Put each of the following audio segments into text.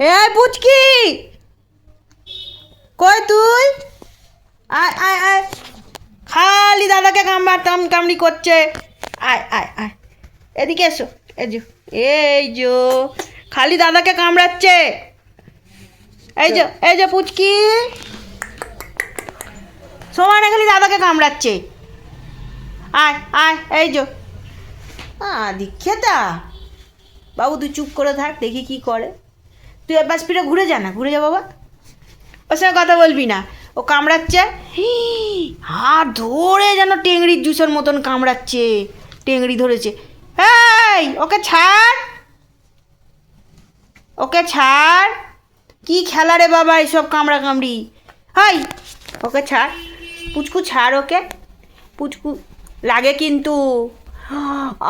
এই পুচকি কই তুই? আয় আয় আয়। খালি দাদাকে কামড়া কাম কামড়ি করছে। আয় আয় আয়। এদিকে এসো। এই যো এই যো, খালি দাদাকে কামড়াচ্ছে। এই যে এই যে পুচকি। সমানে খালি দাদাকে কামড়াচ্ছে। আয় আয়, এই যো। আ, দীক্ষেতা। বাবু, তুই চুপ করে থাক, দেখি কি করে। তুই একবার স্পিডে ঘুরে যা না, ঘুরে যা বাবা। ওর সঙ্গে কথা বলবি না, ও কামড়াচ্ছে। হাত ধরে যেন টেংরির জুসের মতন কামড়াচ্ছে টেংরি ধরেছে। এই ওকে ছাড়। ওকে ছাড়। কি খেলা রে বাবা এসব কামড়া কামড়ি হাই, ওকে ছাড়। পুচকু ছাড় ওকে। পুচকু, লাগে কিন্তু।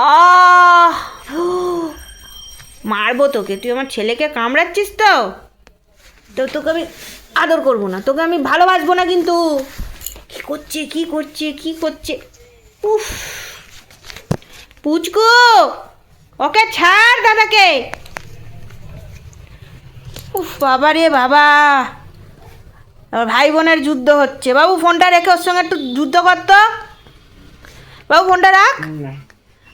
আহ মারবো তোকে। তুই আমার ছেলেকে কামড়াচ্ছিস তো? তো তোকে আমি আদর করব না। তোকে আমি ভালোবাসবো না কিন্তু। কি করছে কি করছে কি করছে? উফ। পুচকু ওকে ছাড় দাদাকে। উফ বাবা রে বাবা। আমার ভাই বোনের যুদ্ধ হচ্ছে। বাবু ফোনটা রেখে ওর সঙ্গে একটু যুদ্ধ করতো বাবু ফোনটা রাখ।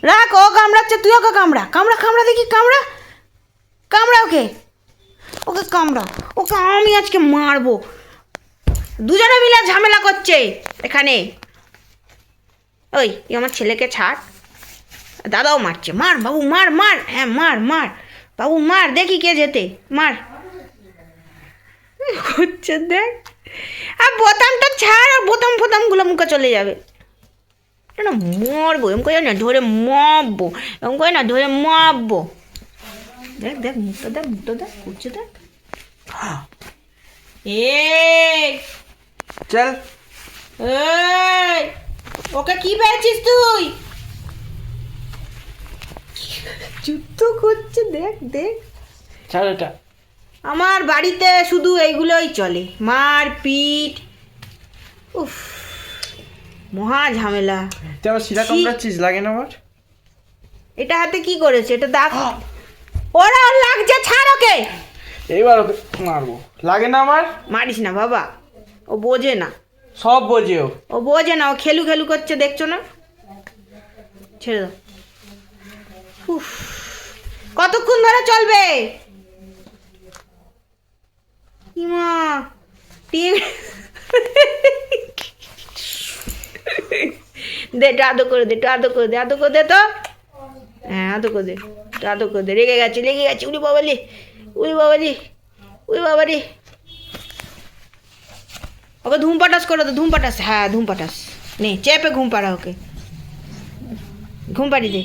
রাখ ও কামড়াচ্ছে তুই ওকে কামড়া। কামড়া কামড়া দেখি কামড়া। কামড়া ওকে? ওকে কামড়া, ওকে আমি আজকে মারবো। দুজনে মিলে ঝামেলা করছে এখানে। ওই আমার ছেলেকে ছাড়। দাদাও মারছে, মার বাবু, মার মার। হ্যাঁ মার মার। বাবু, মার, দেখি কে যেতে মার। হচ্ছে দেখ। আর বোতামটা ছাড়, আর বোতাম ফোতামগুলো মুখে চলে যাবে। না মরবো? এম করে না, ধরে মারবো। এম করে না, ধরে মারবো। দেখ দেখ মুখটা দেখ মুখটা দেখ করছে দেখ। এই! চল। এই! ওকে কি পেয়েছিস তুই? যুদ্ধ করছে দেখ দেখ। ছাড় এটা। আমার বাড়িতে শুধু এইগুলোই চলে। মার পিট উফ মহা ঝামেলা। তুই আমার শিরা কামড়াচ্ছিস লাগে না আমার এটা হাতে কি করেছে? এটা দাগ? ওরা ওর লাগছে ছাড় ওকে। এইবার ওকে মারবো। লাগে না আমার? মারিস না বাবা। ও বোঝে না। সব বোঝে ও। ও বোঝে না ও খেলু খেলু করছে দেখছ না? ছেড়ে দাও। উফ, কতক্ষণ ধরে চলবে? ইমা টিম দে একটু আদো করে দে একটু আদো করে দে আদো করে দে তো। হ্যাঁ আদো করে দে। একটু আদো করে দে রেগে গেছে রেগে গেছে। উড়ি বাবালি উড়ি বাবালি উড়ি বাবালি। ওকে ধুম পাটাস তো ধুমপাটাস ধুম পাটাস। হ্যাঁ ধুম পাটাস। নে, চেপে ঘুম পাড়া ওকে। ঘুম পাড়ি দে।